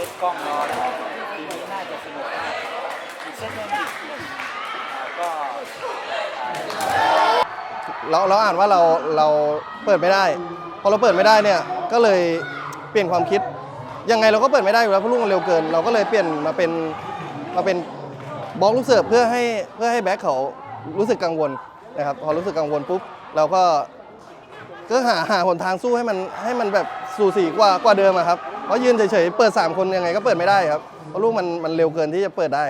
ซตกล้องรอแล้ปีนี้น่าจะสนุกมากอีกเซตหนึงก็เราเราอ่านว่าเราเราเปิดไม่ได้ พอเราเปิดไม่ได้เนี่ยก็เลยเปลี่ยนความคิด ยังไงเราก็เปิดไม่ได้อยู่แล้วเพราะลูกมัเร็วเกิน เราก็เลยเปลี่ยนมาเป็นมาเป็นบล็อกลูกเสือเพื่อให้เพื่อให้แบ็คเขารู้สึกกังวลนะครับพอรู้สึกกังวลปุ๊บเราก็ก็หาหาหนทางสู้ให้มันให้มันแบบสู่สีกว่ากว่าเดิมครับ เพราะยืนเฉยๆเปิด 3 คนยังไงก็เปิดไม่ได้ครับเพราะลูกมันมันเร็วเกินที่จะเปิดได้